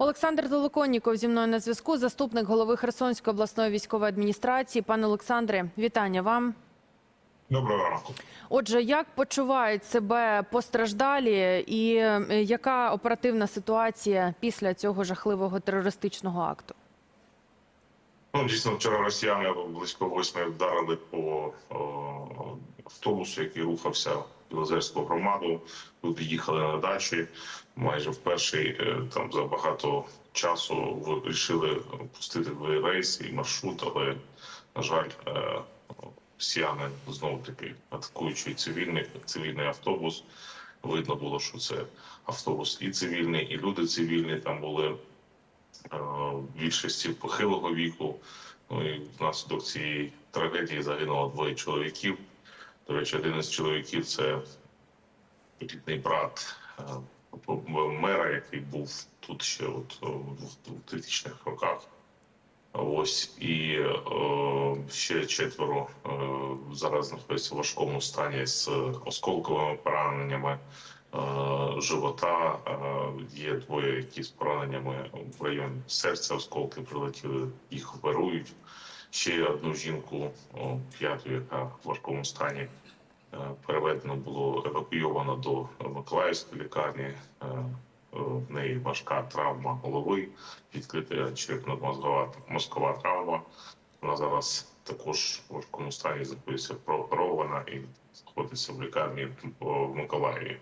Олександр Толоконніков зі мною на зв'язку, заступник голови Херсонської обласної військової адміністрації. Пане Олександре, вітання вам. Доброго ранку. Отже, як почувають себе постраждалі, і е, яка оперативна ситуація після цього жахливого терористичного акту? Ну, дійсно, вчора росіяни близько восьми вдарили по о, автобусу, який рухався Білозерську громаду. Люди їхали на дачі. Майже вперше там за багато часу вирішили пустити в рейс і маршрут, але на жаль, е, росіяни знову таки атакуючи цивільний цивільний автобус. Видно було, що це автобус і цивільний, і люди цивільні там були. Е, більшості похилого віку. Ну і внаслідок цієї трагедії загинуло двоє чоловіків. До речі, один із чоловіків це рідний брат е, мера, який був тут ще от у 2000-х роках. Ось і е, ще четверо е, зараз знаходяться в важкому стані з осколковими пораненнями е, живота. Е, є двоє, які з пораненнями в районі серця осколки прилетіли, їх оперують. Ще одну жінку, п'яту, яка в важкому стані е, переведено було евакуйовано до Миколаївської лікарні. Е, в неї важка травма голови, відкрита черепно-мозгова мозкова травма. Вона зараз також в важкому стані знаходиться прооперована і знаходиться в лікарні в Миколаєві.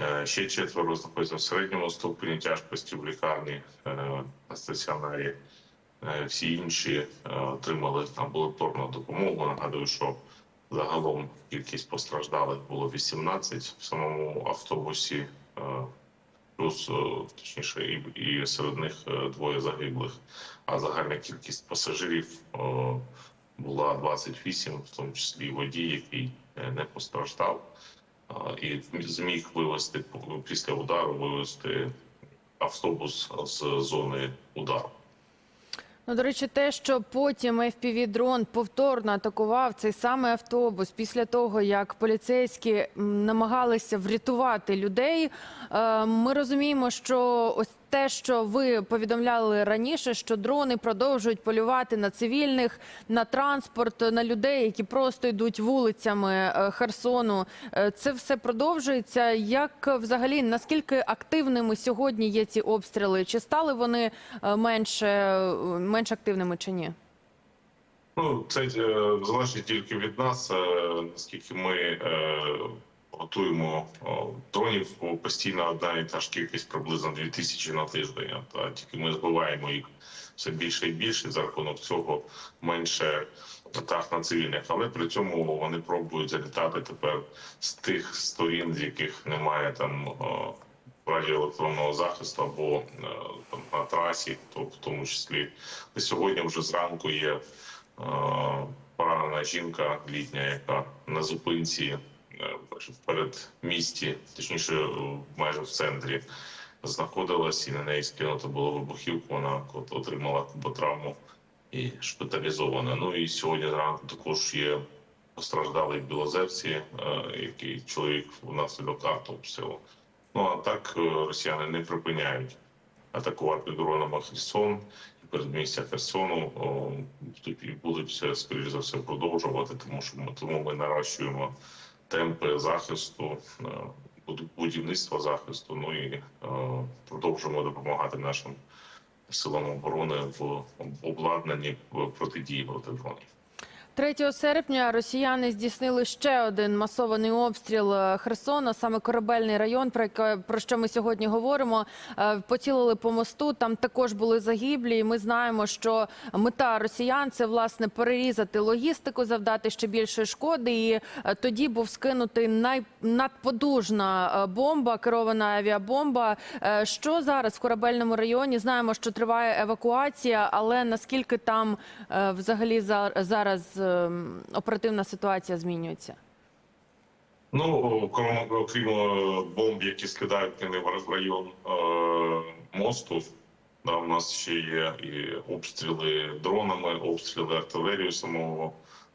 Е, Ще четверо знаходяться в середньому ступені тяжкості в лікарні на стаціонарі. Е, Всі інші отримали амбулаторну допомогу. Нагадую, що загалом кількість постраждалих було 18 в самому автобусі плюс точніше, і, і серед них е, двоє загиблих. А загальна кількість пасажирів була 28, в тому числі водій, який е, не постраждав, і зміг вивести після удару вивести автобус з зони удару. Ну, до речі, те, що потім fpv дрон повторно атакував цей самий автобус після того, як поліцейські намагалися врятувати людей. Е, ми розуміємо, що ось те, що ви повідомляли раніше, що дрони продовжують полювати на цивільних, на транспорт, на людей, які просто йдуть вулицями е, Херсону. Е, це все продовжується. Як взагалі наскільки активними сьогодні є ці обстріли? Чи стали вони менше, менш активними чи ні? Ну, це залежить тільки від нас, наскільки ми готуємо дронів постійно одна і та ж кількість приблизно 2000 на тиждень. А тільки ми збиваємо їх все більше і більше. За рахунок цього менше атак на цивільних, але при цьому вони пробують залітати тепер з тих сторін, з яких немає там. Радіоелектронного захисту або там, на трасі, то в тому числі сьогодні вже зранку є е, поранена жінка літня, яка на зупинці Е, в передмісті, точніше, майже в центрі, знаходилась і на неї скинуто було вибухівку. Вона отримала куботравму і шпиталізована. Ну і сьогодні зранку також є постраждалий в е, який чоловік внаслідок артобстрілу. Ну а так е, росіяни не припиняють атакувати дронами Херсон і передмістя Херсону. І будуть скоріш за все продовжувати, тому що ми тому ми наращуємо темпи захисту, е, будівництва захисту. Ну і е, продовжуємо допомагати нашим силам оборони в обладнанні протидії проти дронів. 3 серпня росіяни здійснили ще один масований обстріл е, Херсона, саме корабельний район, про що ми сьогодні говоримо. Е, поцілили по мосту. Там також були загиблі. і Ми знаємо, що мета росіян це власне перерізати логістику, завдати ще більше шкоди. І е, тоді був скинутий найнадподужна бомба, керована авіабомба. Що зараз в корабельному районі? Знаємо, що триває евакуація, але наскільки там взагалі зараз оперативна ситуація змінюється? Ну окрім е, бомб, які скидають в район е, мосту. Да, у нас ще є і обстріли дронами, обстріли артилерії самого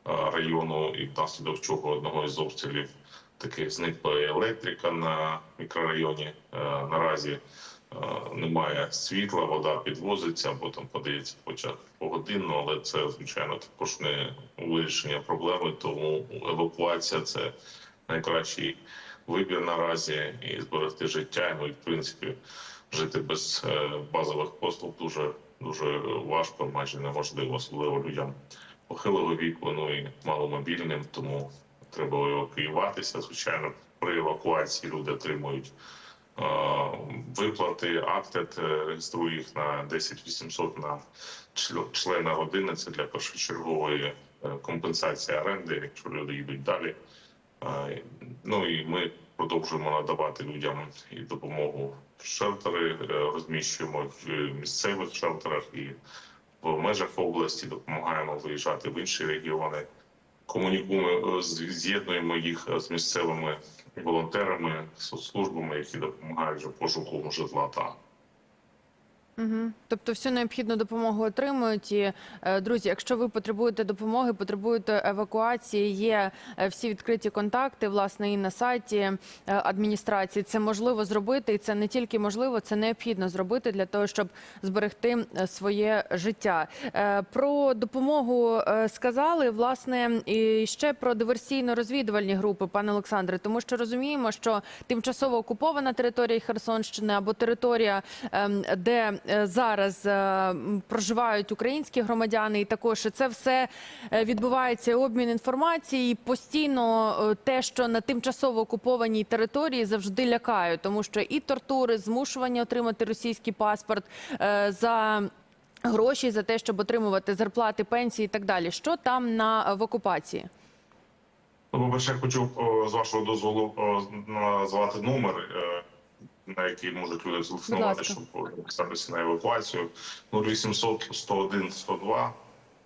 е, району, і внаслідок чого одного із обстрілів таких зникла електрика на мікрорайоні. Наразі Немає світла, вода підвозиться або там подається хоча погодинно, але це звичайно також не вирішення проблеми. Тому евакуація це найкращий вибір наразі і зберегти життя. Ну і в принципі жити без е, базових послуг дуже дуже важко, майже неможливо, особливо людям похилого віку, ну і маломобільним. Тому треба евакуюватися. Звичайно, при евакуації люди отримують е, виплати, актет, е, реєструю їх на 10 800 на члена родини. Це для першочергової е, компенсації оренди, якщо люди їдуть далі. Ну і ми продовжуємо надавати людям і допомогу в шелтери, е, розміщуємо в місцевих шелтерах і в межах області, допомагаємо виїжджати в інші регіони. Комунікуємо, е, з'єднуємо їх е, з місцевими волонтерами, соцслужбами, які допомагають вже пошуку житла та Угу. Тобто всю необхідну допомогу отримують. І, е, друзі, якщо ви потребуєте допомоги, потребуєте евакуації, є е, всі відкриті контакти, власне, і на сайті е, адміністрації. Це можливо зробити, і це не тільки можливо, це необхідно зробити для того, щоб зберегти своє життя. Про допомогу сказали, власне, і ще про диверсійно-розвідувальні групи, пане Олександре, тому що розуміємо, що тимчасово окупована територія Херсонщини або територія, ем, де зараз е, проживають українські громадяни, і також це все е, відбувається обмін інформації. Постійно е, те, що на тимчасово окупованій території завжди лякають, тому що і тортури, змушування отримати російський паспорт е, за. Гроші за те, щоб отримувати зарплати, пенсії і так далі. Що там на в окупації? Ну, по-перше, я хочу з вашого дозволу назвати номер, е, на який можуть люди телефонувати, щоб записатися на евакуацію. 0800 101 102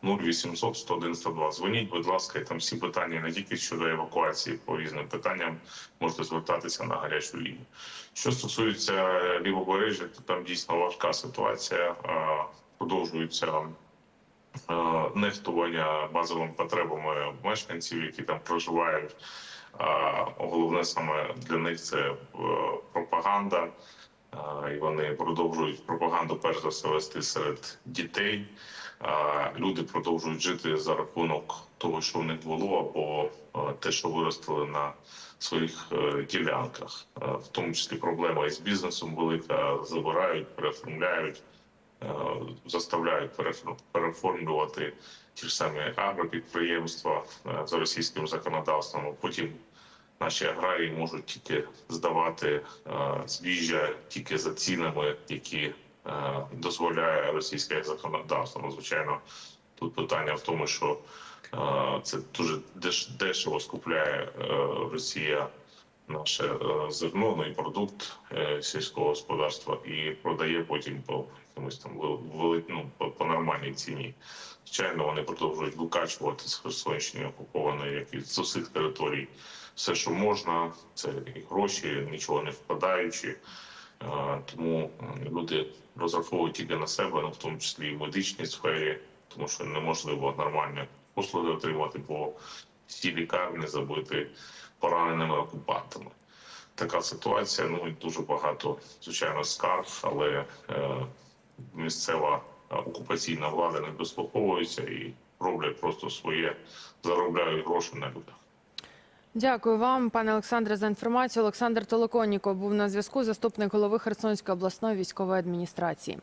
0800 101 102. Дзвоніть, будь ласка, і там всі питання не тільки щодо евакуації, по різним питанням можете звертатися на гарячу лінію. Що стосується лівобережжя, то там дійсно важка ситуація. Продовжуються е, нехтування базовими потребами мешканців, які там проживають. Головне саме для них це е, пропаганда, і вони продовжують пропаганду перш за все вести серед дітей. Люди продовжують жити за рахунок того, що в них було, або е, те, що виростили на своїх е, ділянках. В тому числі проблема із бізнесом велика, забирають, переоформляють заставляють переформлювати ті ж самі агропідприємства е, за російським законодавством. Потім наші аграрії можуть тільки здавати е, збіжжя тільки за цінами, які е, дозволяє російське законодавство. Ну, звичайно, тут питання в тому, що е, це дуже дешево скупляє е, Росія наше е, зерно, ну і продукт е, сільського господарства і продає потім по якомусь там ну, по, нормальній ціні. Звичайно, вони продовжують викачувати з Херсонщини окупованої, як і з усіх територій, все, що можна. Це і гроші, нічого не вкладаючи. Е, Тому люди розраховують тільки на себе, ну в тому числі і в медичній сфері, тому що неможливо нормальні послуги отримати, бо всі лікарні забиті пораненими окупантами. Така ситуація. Ну і дуже багато звичайно скарг, але е, місцева окупаційна влада не дослуховується і роблять просто своє, заробляють гроші на людях. Дякую вам, пане Олександре, за інформацію. Олександр Толоконніков був на зв'язку, заступник голови Херсонської обласної військової адміністрації.